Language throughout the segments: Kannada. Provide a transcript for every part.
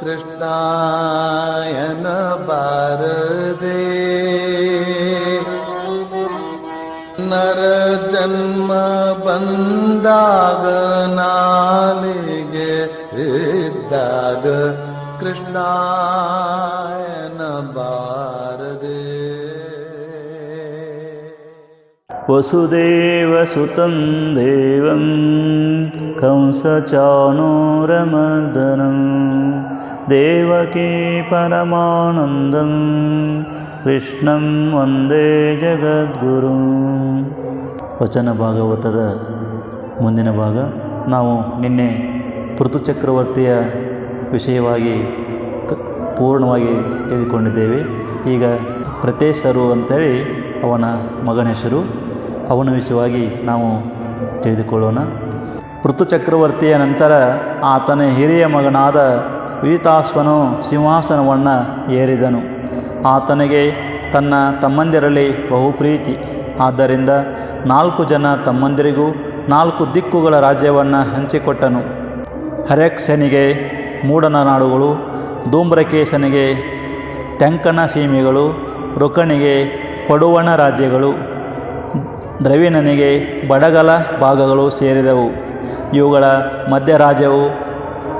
कृष्णायन बारदे। नरजन्म वन्दागनालि गे हृदाग कृष्णायन वसुदेवसुतं देवं कंसचानोरमदनम् देवकी परमानन्दं ಕೃಷ್ಣಂ ವಂದೇ ಜಗದ್ಗುರು ವಚನ ಭಾಗವತದ ಮುಂದಿನ ಭಾಗ ನಾವು ನಿನ್ನೆ ಪೃಥು ಚಕ್ರವರ್ತಿಯ ವಿಷಯವಾಗಿ ಕ ಪೂರ್ಣವಾಗಿ ತಿಳಿದುಕೊಂಡಿದ್ದೇವೆ ಈಗ ಪ್ರತೇಶರು ಅಂತೇಳಿ ಅವನ ಮಗನ ಹೆಸರು ಅವನ ವಿಷಯವಾಗಿ ನಾವು ತಿಳಿದುಕೊಳ್ಳೋಣ ಪೃಥು ಚಕ್ರವರ್ತಿಯ ನಂತರ ಆತನ ಹಿರಿಯ ಮಗನಾದ ವೀತಾಶ್ವನು ಸಿಂಹಾಸನವನ್ನು ಏರಿದನು. ಆತನಿಗೆ ತನ್ನ ತಮ್ಮಂದಿರಲ್ಲಿ ಬಹುಪ್ರೀತಿ ಆದ್ದರಿಂದ ನಾಲ್ಕು ಜನ ತಮ್ಮಂದಿರಿಗೂ ನಾಲ್ಕು ದಿಕ್ಕುಗಳ ರಾಜ್ಯವನ್ನು ಹಂಚಿಕೊಟ್ಟನು. ಹರೆಕ್ಸನಿಗೆ ಮೂಡನ ನಾಡುಗಳು, ಧೂಮ್ರಕೇಶನಿಗೆ ತೆಂಕಣ ಸೀಮೆಗಳು ರುಕಣಿಗೆ ಪಡುವಣ ರಾಜ್ಯಗಳು, ದ್ರವಿಣನಿಗೆ ಬಡಗಲ ಭಾಗಗಳು ಸೇರಿದವು. ಇವುಗಳ ಮಧ್ಯರಾಜ್ಯವು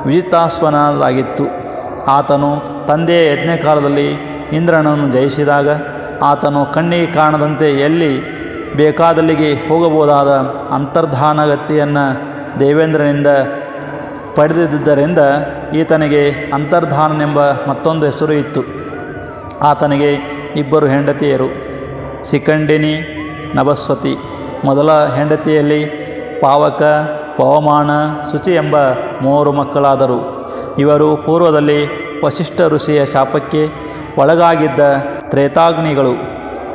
ವಿಜಿತಾಸ್ವನದಾಗಿತ್ತು ಆತನು ತಂದೆಯ ಯಜ್ಞಕಾಲದಲ್ಲಿ ಇಂದ್ರನನ್ನು ಜಯಿಸಿದಾಗ ಆತನು ಕಣ್ಣಿಗೆ ಕಾಣದಂತೆ ಎಲ್ಲಿ ಬೇಕಾದಲ್ಲಿಗೆ ಹೋಗಬಹುದಾದ ಅಂತರ್ಧಾನಗತಿಯನ್ನು ದೇವೇಂದ್ರನಿಂದ ಪಡೆದಿದ್ದರಿಂದ ಈತನಿಗೆ ಅಂತರ್ಧಾನನೆಂಬ ಮತ್ತೊಂದು ಹೆಸರು ಇತ್ತು. ಆತನಿಗೆ ಇಬ್ಬರು ಹೆಂಡತಿಯರು, ಸಿಕಂಡಿನಿ, ನಭಸ್ವತಿ. ಮೊದಲ ಹೆಂಡತಿಯಲ್ಲಿ ಪಾವಕ ಪವಮಾನ ಶುಚಿ ಎಂಬ ಮೂವರು ಮಕ್ಕಳಾದರು. ಇವರು ಪೂರ್ವದಲ್ಲಿ ವಶಿಷ್ಠ ಋಷಿಯ ಶಾಪಕ್ಕೆ ಒಳಗಾಗಿದ್ದ ತ್ರೇತಾಗ್ನಿಗಳು.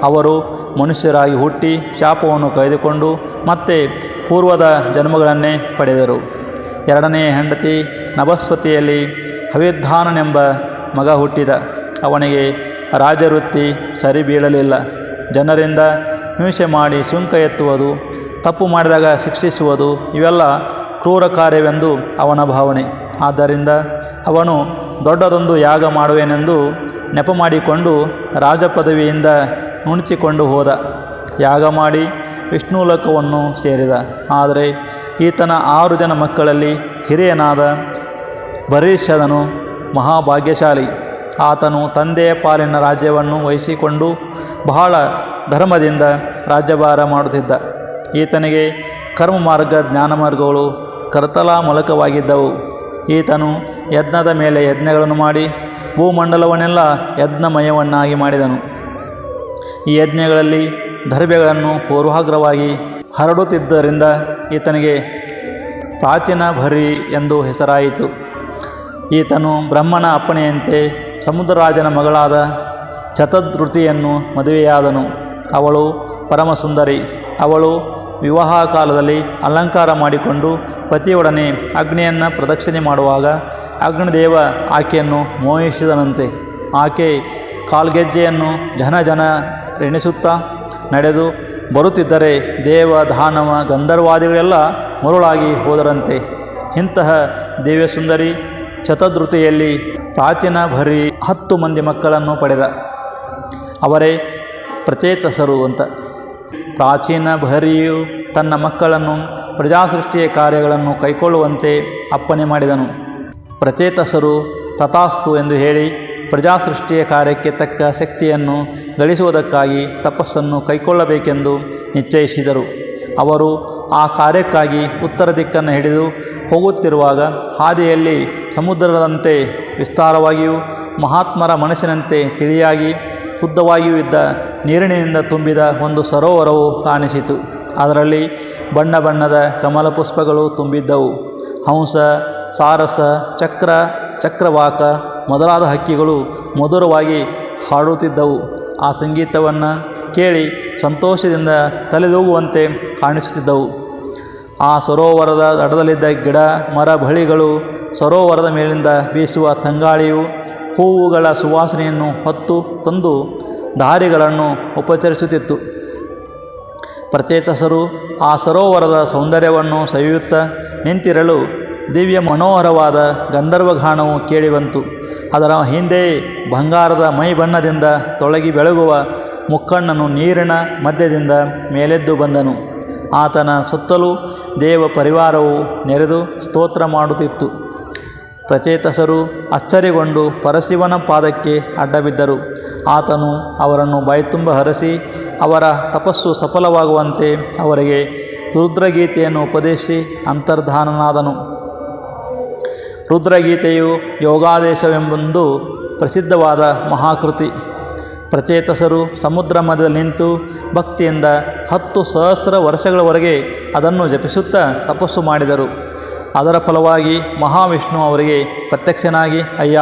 ಅವರು ಮನುಷ್ಯರಾಗಿ ಹುಟ್ಟಿ ಶಾಪವನ್ನು ಕಳೆದುಕೊಂಡು ಮತ್ತೆ ಪೂರ್ವದ ಜನ್ಮಗಳನ್ನೇ ಪಡೆದರು. ಎರಡನೇ ಹೆಂಡತಿ ನಭಸ್ವತಿಯಲ್ಲಿ ಹವಿರ್ಧಾನನೆಂಬ ಮಗ ಹುಟ್ಟಿದ. ಅವನಿಗೆ ರಾಜವೃತ್ತಿ ಸರಿ ಬೀಳಲಿಲ್ಲ ಜನರಿಂದ ಹಿಂಸೆ ಮಾಡಿ ಸುಂಕ ಎತ್ತುವುದು ತಪ್ಪು ಮಾಡಿದಾಗ ಶಿಕ್ಷಿಸುವುದು ಇವೆಲ್ಲ ಕ್ರೂರ ಕಾರ್ಯವೆಂದು ಅವನ ಭಾವನೆ. ಆದ್ದರಿಂದ ಅವನು ದೊಡ್ಡದೊಂದು ಯಾಗ ಮಾಡುವೆನೆಂದು ನೆಪ ಮಾಡಿಕೊಂಡು ರಾಜ ಪದವಿಯಿಂದ ನುಣುಚಿಕೊಂಡು ಹೋದ. ಯಾಗ ಮಾಡಿ ವಿಷ್ಣುಲೋಕವನ್ನು ಸೇರಿದ. ಆದರೆ ಈತನ ಆರು ಜನ ಮಕ್ಕಳಲ್ಲಿ ಹಿರಿಯನಾದ ಭರೀಷದನು ಮಹಾಭಾಗ್ಯಶಾಲಿ. ಆತನು ತಂದೆಯ ಪಾಲಿನ ರಾಜ್ಯವನ್ನು ವಹಿಸಿಕೊಂಡು ಬಹಳ ಧರ್ಮದಿಂದ ರಾಜ್ಯಭಾರ ಮಾಡುತ್ತಿದ್ದ. ಈತನಿಗೆ ಕರ್ಮ ಮಾರ್ಗ ಜ್ಞಾನ ಮಾರ್ಗಗಳು ಕರ್ತಲಾ ಮೂಲಕವಾಗಿದ್ದವು ಈತನು ಯಜ್ಞದ ಮೇಲೆ ಯಜ್ಞಗಳನ್ನು ಮಾಡಿ ಭೂಮಂಡಲವನ್ನೆಲ್ಲ ಯಜ್ಞಮಯವನ್ನಾಗಿ ಮಾಡಿದನು. ಈ ಯಜ್ಞಗಳಲ್ಲಿ ದರ್ಭೆಗಳನ್ನು ಪೂರ್ವಾಗ್ರವಾಗಿ ಹರಡುತ್ತಿದ್ದರಿಂದ ಈತನಿಗೆ ಪ್ರಾಚೀನ ಭರಿ ಎಂದು ಹೆಸರಾಯಿತು. ಈತನು ಬ್ರಹ್ಮನ ಅಪ್ಪಣೆಯಂತೆ ಸಮುದ್ರರಾಜನ ಮಗಳಾದ ಚತದೃತಿಯನ್ನು ಮದುವೆಯಾದನು. ಅವಳು ಪರಮಸುಂದರಿ. ಅವಳು ವಿವಾಹ ಕಾಲದಲ್ಲಿ ಅಲಂಕಾರ ಮಾಡಿಕೊಂಡು ಪತಿಯೊಡನೆ ಅಗ್ನಿಯನ್ನು ಪ್ರದಕ್ಷಿಣೆ ಮಾಡುವಾಗ ಅಗ್ನಿದೇವ ಆಕೆಯನ್ನು ಮೋಹಿಸಿದನಂತೆ. ಆಕೆ ಕಾಲ್ಗೆಜ್ಜೆಯನ್ನು ಜನ ಜನ ಎಣಿಸುತ್ತಾ ನಡೆದು ಬರುತ್ತಿದ್ದರೆ ದೇವ, ದಾನವ, ಗಂಧರ್ವಾದಿಗಳೆಲ್ಲ ಮರುಳಾಗಿ ಹೋದರಂತೆ. ಇಂತಹ ದೇವ್ಯಸುಂದರಿ ಚತುರ್ಧೃತಿಯಲ್ಲಿ ಪ್ರಾಚೀನ ಭರಿ ಹತ್ತು ಮಂದಿ ಮಕ್ಕಳನ್ನು ಪಡೆದ. ಅವರೇ ಪ್ರಚೇತಸರು ಅಂತ. ಪ್ರಾಚೀನ ಬಹರಿಯು ತನ್ನ ಮಕ್ಕಳನ್ನು, ಪ್ರಜಾಸೃಷ್ಟಿಯ ಕಾರ್ಯಗಳನ್ನು ಕೈಕೊಳ್ಳುವಂತೆ ಅಪ್ಪಣೆ ಮಾಡಿದನು. ಪ್ರಚೇತಸರು ತಥಾಸ್ತು ಎಂದು ಹೇಳಿ ಪ್ರಜಾಸೃಷ್ಟಿಯ ಕಾರ್ಯಕ್ಕೆ ತಕ್ಕ ಶಕ್ತಿಯನ್ನು ಗಳಿಸುವುದಕ್ಕಾಗಿ ತಪಸ್ಸನ್ನು ಕೈಕೊಳ್ಳಬೇಕೆಂದು ನಿಶ್ಚಯಿಸಿದರು. ಅವರು ಆ ಕಾರ್ಯಕ್ಕಾಗಿ ಉತ್ತರ ದಿಕ್ಕನ್ನು ಹಿಡಿದು ಹೋಗುತ್ತಿರುವಾಗ ಹಾದಿಯಲ್ಲಿ ಸಮುದ್ರದಂತೆ ವಿಸ್ತಾರವಾಗಿಯೂ ಮಹಾತ್ಮರ ಮನಸ್ಸಿನಂತೆ ತಿಳಿಯಾಗಿ ಶುದ್ಧವಾಗಿಯೂ ಇದ್ದ ನೀರಿನಿಂದ ತುಂಬಿದ ಒಂದು ಸರೋವರವು ಕಾಣಿಸಿತು. ಅದರಲ್ಲಿ ಬಣ್ಣ ಬಣ್ಣದ ಕಮಲ ಪುಷ್ಪಗಳು ತುಂಬಿದ್ದವು. ಹಂಸ, ಸಾರಸ, ಚಕ್ರ, ಚಕ್ರವಾಕ ಮೊದಲಾದ ಹಕ್ಕಿಗಳು ಮಧುರವಾಗಿ ಹಾಡುತ್ತಿದ್ದವು. ಆ ಸಂಗೀತವನ್ನು ಕೇಳಿ ಸಂತೋಷದಿಂದ ತಲೆದೂಗುವಂತೆ ಕಾಣಿಸುತ್ತಿದ್ದವು. ಆ ಸರೋವರದ ದಡದಲ್ಲಿದ್ದ ಗಿಡ, ಮರ ಬಳಿಗಳು ಸರೋವರದ ಮೇಲಿಂದ ಬೀಸುವ ತಂಗಾಳಿಯು ಹೂವುಗಳ ಸುವಾಸನೆಯನ್ನು ಹೊತ್ತು ತಂದು ದಾರಿಗಳನ್ನು ಉಪಚರಿಸುತ್ತಿತ್ತು. ಪ್ರಚೇತಸರು ಆ ಸರೋವರದ ಸೌಂದರ್ಯವನ್ನು ಸವಿಯುತ್ತಾ ನಿಂತಿರಲು ದಿವ್ಯ ಮನೋಹರವಾದ ಗಂಧರ್ವಘಾಣವು ಕೇಳಿಬಂತು. ಅದರ ಹಿಂದೆ ಬಂಗಾರದ ಮೈ ಬಣ್ಣದಿಂದ ತೊಳಗಿ ಬೆಳಗುವ ಮುಕ್ಕಣ್ಣನು ನೀರಿನ ಮಧ್ಯದಿಂದ ಮೇಲೆದ್ದು ಬಂದನು. ಆತನ ಸುತ್ತಲೂ ದೇವ ಪರಿವಾರವು ನೆರೆದು ಸ್ತೋತ್ರ ಮಾಡುತ್ತಿತ್ತು. ಪ್ರಚೇತಸರು ಅಚ್ಚರಿಗೊಂಡು ಪರಶಿವನ ಪಾದಕ್ಕೆ ಅಡ್ಡಬಿದ್ದರು. ಆತನು ಅವರನ್ನು ಬಾಯ್ತುಂಬ ಹರಸಿ, ಅವರ ತಪಸ್ಸು ಸಫಲವಾಗುವಂತೆ ಅವರಿಗೆ ರುದ್ರಗೀತೆಯನ್ನು ಉಪದೇಶಿ ಅಂತರ್ಧಾನನಾದನು. ರುದ್ರಗೀತೆಯು ಯೋಗಾದೇಶವೆಂಬೊಂದು ಪ್ರಸಿದ್ಧವಾದ ಮಹಾಕೃತಿ. ಪ್ರಚೇತಸರು ಸಮುದ್ರ ಮಧ್ಯದಲ್ಲಿ ನಿಂತು ಭಕ್ತಿಯಿಂದ ಹತ್ತು ಸಹಸ್ರ ವರ್ಷಗಳವರೆಗೆ ಅದನ್ನು ಜಪಿಸುತ್ತಾ ತಪಸ್ಸು ಮಾಡಿದರು. ಅದರ ಫಲವಾಗಿ ಮಹಾವಿಷ್ಣು ಅವರಿಗೆ ಪ್ರತ್ಯಕ್ಷನಾಗಿ, ಅಯ್ಯ,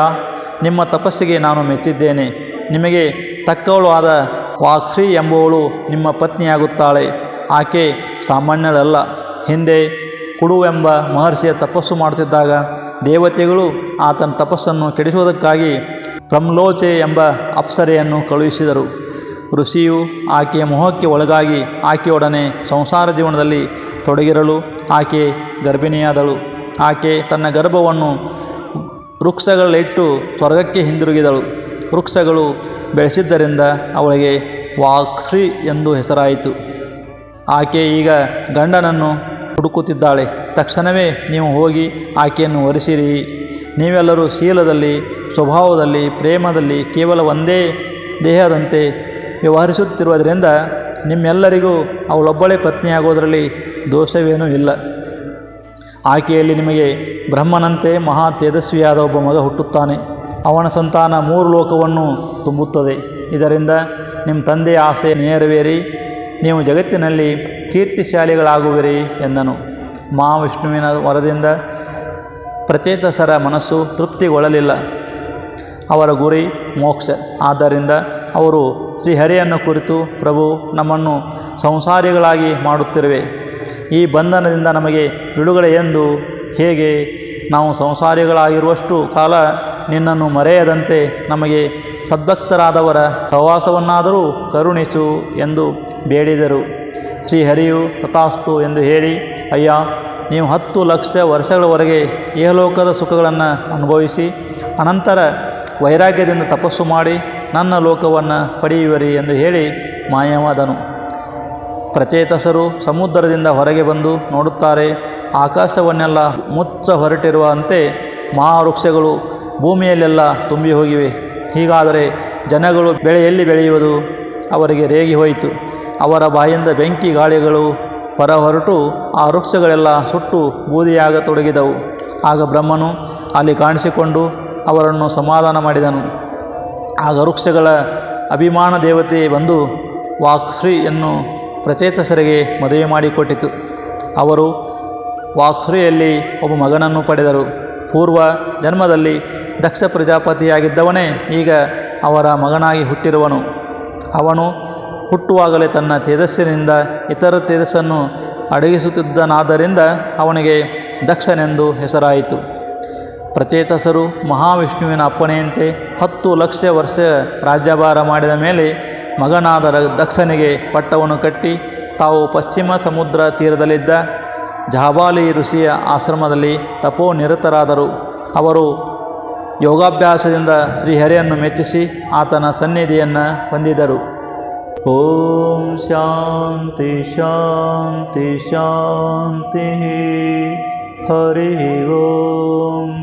ನಿಮ್ಮ ತಪಸ್ಸಿಗೆ ನಾನು ಮೆಚ್ಚಿದ್ದೇನೆ. ನಿಮಗೆ ತಕ್ಕವಳು ಆದ ವಾಕ್ಶ್ರೀ ಎಂಬುವಳು ನಿಮ್ಮ ಪತ್ನಿಯಾಗುತ್ತಾಳೆ. ಆಕೆ ಸಾಮಾನ್ಯಳಲ್ಲ. ಹಿಂದೆ ಕುಡುವೆಂಬ ಮಹರ್ಷಿಯ ತಪಸ್ಸು ಮಾಡುತ್ತಿದ್ದಾಗ ದೇವತೆಗಳು ಆತನ ತಪಸ್ಸನ್ನು ಕೆಡಿಸುವುದಕ್ಕಾಗಿ ಪ್ರಮ್ಲೋಚೆ ಎಂಬ ಅಪ್ಸರೆಯನ್ನು ಕಳುಹಿಸಿದರು. ಋಷಿಯು ಆಕೆಯ ಮೋಹಕ್ಕೆ ಒಳಗಾಗಿ ಆಕೆಯೊಡನೆ ಸಂಸಾರ ಜೀವನದಲ್ಲಿ ತೊಡಗಿರಲು ಆಕೆ ಗರ್ಭಿಣಿಯಾದಳು. ಆಕೆ ತನ್ನ ಗರ್ಭವನ್ನು ವೃಕ್ಷಗಳಿಟ್ಟು ಸ್ವರ್ಗಕ್ಕೆ ಹಿಂದಿರುಗಿದಳು. ವೃಕ್ಷಗಳು ಬೆಳೆಸಿದ್ದರಿಂದ ಅವಳಿಗೆ ವಾಕ್ಶ್ರೀ ಎಂದು ಹೆಸರಾಯಿತು. ಆಕೆ ಈಗ ಗಂಡನನ್ನು ಹುಡುಕುತ್ತಿದ್ದಾಳೆ. ತಕ್ಷಣವೇ ನೀವು ಹೋಗಿ ಆಕೆಯನ್ನು ಒರೆಸಿರಿ ನೀವೆಲ್ಲರೂ ಶೀಲದಲ್ಲಿ, ಸ್ವಭಾವದಲ್ಲಿ, ಪ್ರೇಮದಲ್ಲಿ ಕೇವಲ ಒಂದೇ ದೇಹದಂತೆ ವ್ಯವಹರಿಸುತ್ತಿರುವುದರಿಂದ ನಿಮ್ಮೆಲ್ಲರಿಗೂ ಅವಳೊಬ್ಬಳೇ ಪತ್ನಿಯಾಗೋದರಲ್ಲಿ ದೋಷವೇನೂ ಇಲ್ಲ. ಆಕೆಯಲ್ಲಿ ನಿಮಗೆ ಬ್ರಹ್ಮನಂತೆ ಮಹಾ ತೇಜಸ್ವಿಯಾದ ಒಬ್ಬ ಮಗ ಹುಟ್ಟುತ್ತಾನೆ. ಅವನ ಸಂತಾನ ಮೂರು ಲೋಕವನ್ನು ತುಂಬುತ್ತದೆ. ಇದರಿಂದ ನಿಮ್ಮ ತಂದೆಯ ಆಸೆ ನೆರವೇರಿ, ನೀವು ಜಗತ್ತಿನಲ್ಲಿ ಕೀರ್ತಿಶಾಲಿಗಳಾಗುವಿರಿ ಎಂದನು. ಮಹಾವಿಷ್ಣುವಿನ ವರದಿಂದ ಪ್ರಚೇತಸರ ಮನಸ್ಸು ತೃಪ್ತಿಗೊಳ್ಳಲಿಲ್ಲ. ಅವರ ಗುರಿ ಮೋಕ್ಷ. ಆದ್ದರಿಂದ ಅವರು ಶ್ರೀಹರಿಯನ್ನು ಕುರಿತು ಪ್ರಭು ನಮ್ಮನ್ನು ಸಂಸಾರಿಗಳಾಗಿ ಮಾಡುತ್ತಿರುವೆ. ಈ ಬಂಧನದಿಂದ ನಮಗೆ ಬಿಡುಗಡೆ ಎಂದು ಹೇಗೆ ನಾವು ಸಂಸಾರಿಗಳಾಗಿರುವಷ್ಟು ಕಾಲ ನಿನ್ನನ್ನು ಮರೆಯದಂತೆ ನಮಗೆ ಸದ್ಭಕ್ತರಾದವರ ಸಹವಾಸವನ್ನಾದರೂ ಕರುಣಿಸು ಎಂದು ಬೇಡಿದರು. ಶ್ರೀಹರಿಯು ತಥಾಸ್ತು ಎಂದು ಹೇಳಿ, ಅಯ್ಯ, ನೀವು ಹತ್ತು ಲಕ್ಷ ವರ್ಷಗಳವರೆಗೆ ಏಹಲೋಕದ ಸುಖಗಳನ್ನು ಅನುಭವಿಸಿ, ಅನಂತರ ವೈರಾಗ್ಯದಿಂದ ತಪಸ್ಸು ಮಾಡಿ ನನ್ನ ಲೋಕವನ್ನು ಪಡೆಯುವರಿ ಎಂದು ಹೇಳಿ ಮಾಯವಾದನು. ಪ್ರಚೇತಸರು ಸಮುದ್ರದಿಂದ ಹೊರಗೆ ಬಂದು ನೋಡುತ್ತಾರೆ, ಆಕಾಶವನ್ನೆಲ್ಲ ಮುಚ್ಚ ಹೊರಟಿರುವಂತೆ ಮಹಾವೃಕ್ಷಗಳು ಭೂಮಿಯಲ್ಲೆಲ್ಲ ತುಂಬಿ ಹೋಗಿವೆ ಹೀಗಾದರೆ ಜನಗಳು ಬೆಳೆ ಎಲ್ಲಿ ಬೆಳೆಯುವುದು? ಅವರಿಗೆ ರೇಗಿ ಹೋಯಿತು. ಅವರ ಬಾಯಿಂದ ಬೆಂಕಿ ಗಾಳಿಗಳು ಹೊರ ಹೊರಟು ಆ ವೃಕ್ಷಗಳೆಲ್ಲ ಸುಟ್ಟು ಬೂದಿಯಾಗತೊಡಗಿದವು. ಆಗ ಬ್ರಹ್ಮನು ಅಲ್ಲಿ ಕಾಣಿಸಿಕೊಂಡು ಅವರನ್ನು ಸಮಾಧಾನ ಮಾಡಿದನು. ಆಗ ಗರುಕ್ಷಗಳ ಅಭಿಮಾನ ದೇವತೆ ಬಂದು ವಾಕ್ಶ್ರೀಯನ್ನು ಪ್ರಚೇತಸರಿಗೆ ಮದುವೆ ಮಾಡಿಕೊಟ್ಟಿತು. ಅವರು ವಾಕ್ಶ್ರೀಯಲ್ಲಿ ಒಬ್ಬ ಮಗನನ್ನು ಪಡೆದರು. ಪೂರ್ವ ಜನ್ಮದಲ್ಲಿ ದಕ್ಷ ಪ್ರಜಾಪತಿಯಾಗಿದ್ದವನೇ ಈಗ ಅವರ ಮಗನಾಗಿ ಹುಟ್ಟಿರುವನು. ಅವನು ಹುಟ್ಟುವಾಗಲೇ ತನ್ನ ತೇಜಸ್ಸಿನಿಂದ ಇತರ ತೇಜಸ್ಸನ್ನು ಅಡಗಿಸುತ್ತಿದ್ದನಾದ್ದರಿಂದ ಅವನಿಗೆ ದಕ್ಷನೆಂದು ಹೆಸರಾಯಿತು. ಪ್ರಚೇತಸರು ಮಹಾವಿಷ್ಣುವಿನ ಅಪ್ಪಣೆಯಂತೆ ಹತ್ತು ಲಕ್ಷ ವರ್ಷ ರಾಜ್ಯಭಾರ ಮಾಡಿದ ಮೇಲೆ ಮಗನಾದ ದಕ್ಷನಿಗೆ ಪಟ್ಟವನ್ನು ಕಟ್ಟಿ ತಾವು ಪಶ್ಚಿಮ ಸಮುದ್ರ ತೀರದಲ್ಲಿದ್ದ ಜಾಬಾಲಿ ಋಷಿಯ ಆಶ್ರಮದಲ್ಲಿ ತಪೋ ನಿರತರಾದರು ಅವರು ಯೋಗಾಭ್ಯಾಸದಿಂದ ಶ್ರೀಹರಿಯನ್ನು ಮೆಚ್ಚಿಸಿ ಆತನ ಸನ್ನಿಧಿಯನ್ನು ಹೊಂದಿದರು. ಓಂ ಶಾಂತಿ ಶಾಂತಿ ಶಾಂತಿ ಹರಿ ಓಂ.